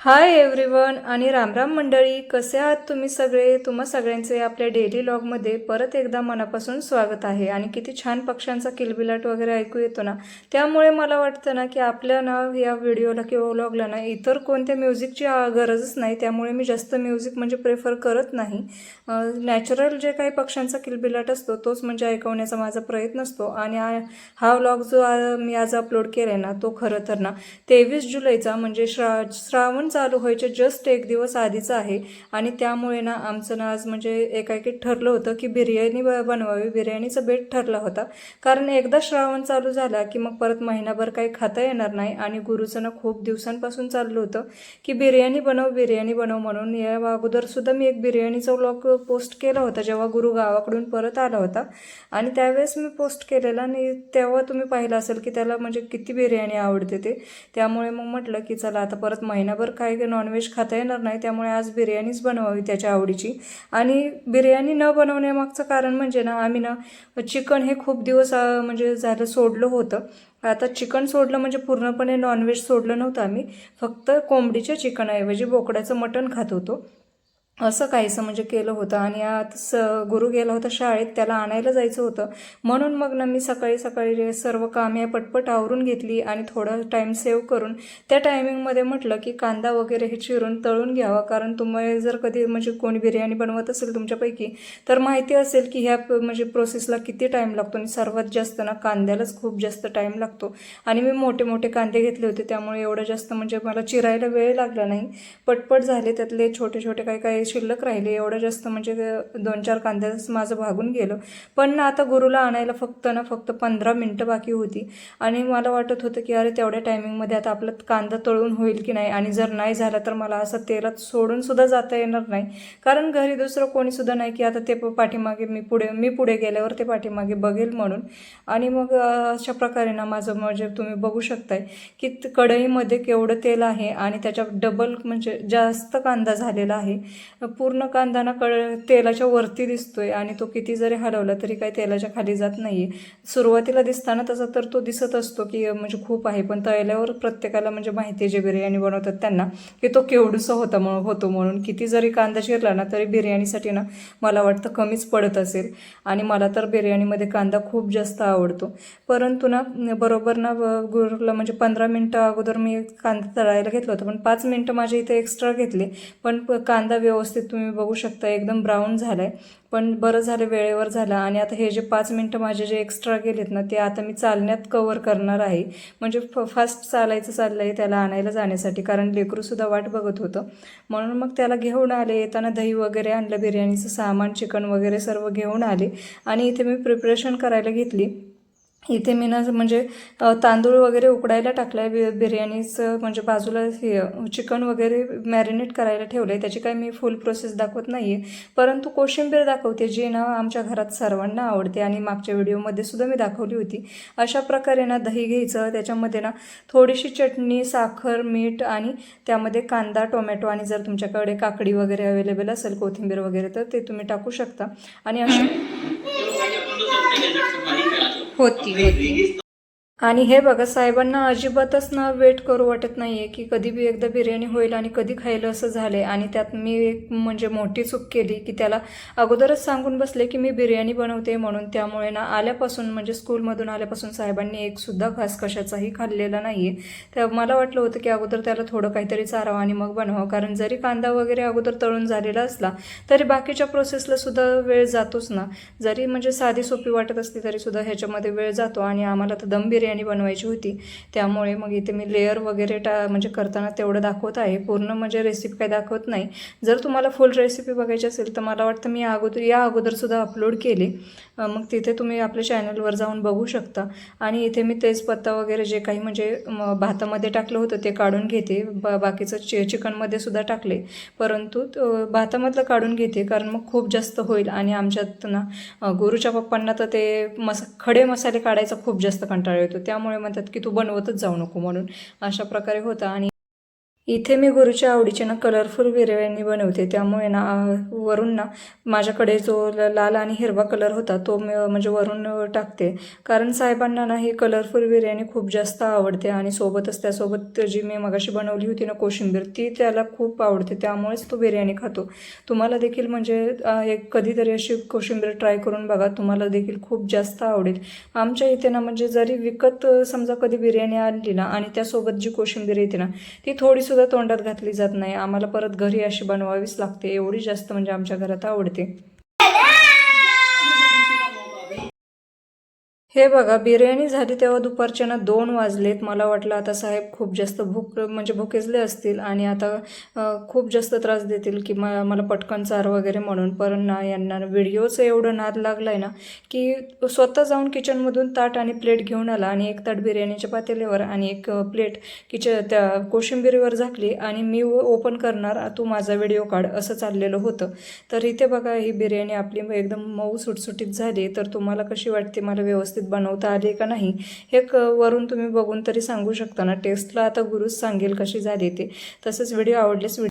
Hi everyone आणि रामराम मंडळी कसे आहात तुम्ही सगळे? तुम्हा सगळ्यांचे आपल्या डेली लॉगमध्ये परत एकदा मनापासून स्वागत आहे. आणि किती छान पक्ष्यांचा किलबिलाट वगैरे ऐकू येतो ना? त्यामुळे मला वाटतं ना की आपल्या ना या व्हिडिओला किंवा व्लॉगला ना इतर कोणत्या म्युझिकची गरजच नाही. त्यामुळे मी जास्त म्युझिक म्हणजे प्रेफर करत नाही. नॅचरल जे काही पक्ष्यांचा किलबिलाट असतो तोच म्हणजे ऐकवण्याचा माझा प्रयत्न असतो. आणि हा व्लॉग जो मी आज अपलोड केला आहे ना तो खरं तर ना तेवीस जुलैचा म्हणजे श्रा श्रावण चालू व्हायचे जस्ट एक दिवस आधीचा आहे. आणि त्यामुळे ना आमचं ना आज म्हणजे एकाएकी ठरलं होतं की बिर्याणी ब- बनवावी. बिर्याणीचा बेट ठरला होता. कारण एकदा श्रावण चालू झाला की मग परत महिनाभर काही खाता येणार नाही. आणि गुरुचं ना खूप दिवसांपासून चाललं होतं की बिर्याणी बनव बिर्याणी बनव म्हणून. या अगोदर सुद्धा मी एक बिर्याणीचा व्लॉग पोस्ट केला होता जेव्हा गुरु गावाकडून परत आला होता. आणि त्यावेळेस मी पोस्ट केलेला आणि तेव्हा तुम्ही पाहिलं असेल की त्याला म्हणजे किती बिर्याणी आवडते ते. त्यामुळे मग म्हटलं की चला आता परत महिनाभर काय नॉनव्हेज खाता येणार नाही त्यामुळे आज बिर्याणीच बनवावी त्याच्या आवडीची. आणि बिर्याणी न बनवण्यामागचं कारण म्हणजे ना आम्ही ना चिकन हे खूप दिवस म्हणजे झालं सोडलं होतं. आता चिकन सोडलं म्हणजे पूर्णपणे नॉनव्हेज सोडलं नव्हतं आम्ही. फक्त कोंबडीच्या चिकनऐवजी बोकड्याचं मटण खात होतो. असं काहीसं म्हणजे केलं होतं आणि आज स गुरु गेला होता शाळेत त्याला आणायला जायचं होतं. म्हणून मग ना मी सकाळी सकाळी जे सर्व कामे पटपट आवरून घेतली आणि थोडा टाईम सेव्ह करून त्या टायमिंगमध्ये म्हटलं की कांदा वगैरे हे चिरून तळून घ्यावा. कारण तुम्ही जर कधी म्हणजे कोणी बिर्याणी बनवत असेल तुमच्यापैकी तर माहिती असेल की ह्या म्हणजे प्रोसेसला किती टाईम लागतो आणि सर्वात जास्त ना कांद्यालाच खूप जास्त टाईम लागतो. आणि मी मोठे मोठे कांदे घेतले होते त्यामुळे एवढं जास्त म्हणजे मला चिरायला वेळ लागला नाही. पटपट झाले त्यातले छोटे छोटे काही काही शिल्लक राहिले एवढं जास्त म्हणजे दोन चार कांद्याच माझं भागून गेलं. पण ना आता गुरुला आणायला फक्त ना फक्त पंधरा मिनटं बाकी होती. आणि मला वाटत होतं की अरे तेवढ्या टायमिंगमध्ये आता आपला कांदा तळून होईल की नाही? आणि जर नाही झाला तर मला असं तेलात सोडून सुद्धा जाता येणार नाही. कारण घरी दुसरं कोणीसुद्धा नाही की आता ते प- पाठीमागे मी पुढे मी पुढे गेल्यावर ते पाठीमागे बघेल म्हणून. आणि मग अशा प्रकारे ना माझं म्हणजे तुम्ही बघू शकताय की कढईमध्ये केवढं तेल आहे आणि त्याच्यात डबल म्हणजे जास्त कांदा झालेला आहे. पूर्ण कांदा ना कळ तेलाच्या वरती दिसतोय आणि तो किती जरी हलवला तरी काही तेलाच्या खाली जात नाही आहे सुरुवातीला दिसताना तसा तर तो दिसत असतो की म्हणजे खूप आहे पण तळल्यावर प्रत्येकाला म्हणजे माहिती आहे जे बिर्याणी बनवतात त्यांना की तो केवढूसा होता म्हणून होतो म्हणून. किती जरी कांदा शिरला ना तरी बिर्याणीसाठी ना मला वाटतं कमीच पडत असेल. आणि मला तर बिर्याणीमध्ये कांदा खूप जास्त आवडतो. परंतु ना बरोबर ना गुरला गुरुला म्हणजे पंधरा मिनटं अगोदर मी कांदा तळायला घेतलं होतं पण पाच मिनटं माझे इथे एक्स्ट्रा घेतले. पण कांदा व्यवस्थित व्यवस्थित तुम्ही बघू शकता एकदम ब्राऊन झालं आहे पण बरं झालं वेळेवर झालं. आणि आता हे जे पाच मिनटं माझे जे एक्स्ट्रा गेलेत ना ते आता मी चालण्यात कवर करणार आहे. म्हणजे फ फास्ट चालायचं चाललं आहे त्याला आणायला जाण्यासाठी. कारण लेकरूसुद्धा वाट बघत होतं. म्हणून मग त्याला घेऊन आले. येताना दही वगैरे आणलं बिर्याणीचं सामान चिकन वगैरे सर्व घेऊन आले. आणि इथे मी प्रिपरेशन करायला घेतली. इथे मी ना म्हणजे तांदूळ वगैरे उकडायला टाकला आहे बि बिर्याणीचं म्हणजे बाजूला हे चिकन वगैरे मॅरिनेट करायला ठेवलं आहे त्याची काही मी फुल प्रोसेस दाखवत नाही आहे परंतु कोशिंबीर दाखवते जी ना आमच्या घरात सर्वांना आवडते आणि मागच्या व्हिडिओमध्ये सुद्धा मी दाखवली होती. अशा प्रकारे ना दही घ्यायचं त्याच्यामध्ये ना थोडीशी चटणी साखर मीठ आणि त्यामध्ये कांदा टोमॅटो आणि जर तुमच्याकडे काकडी वगैरे अवेलेबल असेल कोथिंबीर वगैरे तर ते तुम्ही टाकू शकता. आणि अशा होती होती. आणि हे बघा साहेबांना अजिबातच ना वेट करू वाटत नाही आहे की कधी बी एकदा बिर्याणी होईल आणि कधी खायला असं झालंय. आणि त्यात मी एक म्हणजे मोठी चूक केली की त्याला अगोदरच सांगून बसले की मी बिर्याणी बनवते म्हणून. त्यामुळे ना आल्यापासून म्हणजे स्कूलमधून आल्यापासून साहेबांनी एकसुद्धा घास कशाचाही खाल्लेला नाहीये. तर मला वाटलं होतं की अगोदर त्याला थोडं काहीतरी चारावं आणि मग बनवावं. कारण जरी कांदा वगैरे अगोदर तळून झालेला असला तरी बाकीच्या प्रोसेसला सुद्धा वेळ जातोच ना. जरी म्हणजे साधी सोपी वाटत असली तरीसुद्धा ह्याच्यामध्ये वेळ जातो आणि आम्हाला तर दम बिर्याणी बिर्याणी बनवायची होती. त्यामुळे मग इथे मी लेअर वगैरे टा म्हणजे करताना तेवढं दाखवत आहे. पूर्ण म्हणजे रेसिपी काही दाखवत नाही. जर तुम्हाला फुल रेसिपी बघायची असेल तर मला वाटतं मी अगोदर या अगोदरसुद्धा अपलोड केली. मग तिथे तुम्ही आपल्या चॅनलवर जाऊन बघू शकता. आणि इथे मी तेजपत्ता वगैरे जे काही म्हणजे भातामध्ये टाकलं होतं ते काढून घेते. बा बाकीचं चि चिकनमध्ये सुद्धा टाकले. परंतु भातामधलं काढून घेते कारण मग खूप जास्त होईल. आणि आमच्यात ना गुरुच्या पप्पांना तर ते मस खडे मसाले काढायचा खूप जास्त कंटाळा येतो. त्यामुळे म्हणतात की तू बनवतच जाऊ नको म्हणून. अशा प्रकारे होतं आणि इथे मी गुरुच्या आवडीचे ना कलरफुल बिर्याणी बनवते. त्यामुळे ना वरून ना माझ्याकडे जो ल- लाल आणि हिरवा कलर होता तो मी म्हणजे वरून टाकते. कारण साहेबांना ना ही कलरफुल बिर्याणी खूप जास्त आवडते आणि सोबतच त्यासोबत जी मी मगाशी बनवली होती ना कोशिंबीर ती त्याला खूप आवडते. त्यामुळेच तो बिर्याणी खातो. तुम्हाला देखील म्हणजे एक कधीतरी अशी कोशिंबीर ट्राय करून बघा तुम्हाला देखील खूप जास्त आवडेल. आमच्या इथे ना म्हणजे जरी विकत समजा कधी बिर्याणी आणली ना आणि त्यासोबत जी कोशिंबीर येते ना ती थोडीसुद्धा तोंडात घातली जात नाही. आम्हाला परत घरी अशी बनवावीच लागते. एवढी जास्त म्हणजे आमच्या घरात आवडते. हे बघा बिर्याणी झाली तेव्हा दुपारच्या ना दोन वाजलेत. मला वाटलं आता साहेब खूप जास्त भूक म्हणजे भुकेजले असतील आणि आता खूप जास्त त्रास देतील की म मला पटकन चार वगैरे म्हणून. पण ना यांना व्हिडिओचं एवढं नाद लागलं आहे ना की स्वतः जाऊन किचनमधून ताट आणि प्लेट घेऊन आला आणि एक ताट बिर्याणीच्या पातेल्यावर आणि एक प्लेट किचन त्या कोशिंबिरीवर झाकली आणि मी ओपन करणार तू माझा व्हिडिओ काढ असं चाललेलं होतं. तर इथे बघा ही बिर्याणी आपली एकदम मऊ सुटसुटीत झाली. तर तुम्हाला कशी वाटते? मला व्यवस्थित व्यवस्थित बनवता आली का नाही हे क वरून तुम्ही बघून तरी सांगू शकता ना. टेस्टला आता गुरुच सांगेल कशी झाली ते. तसंच व्हिडिओ आवडल्यास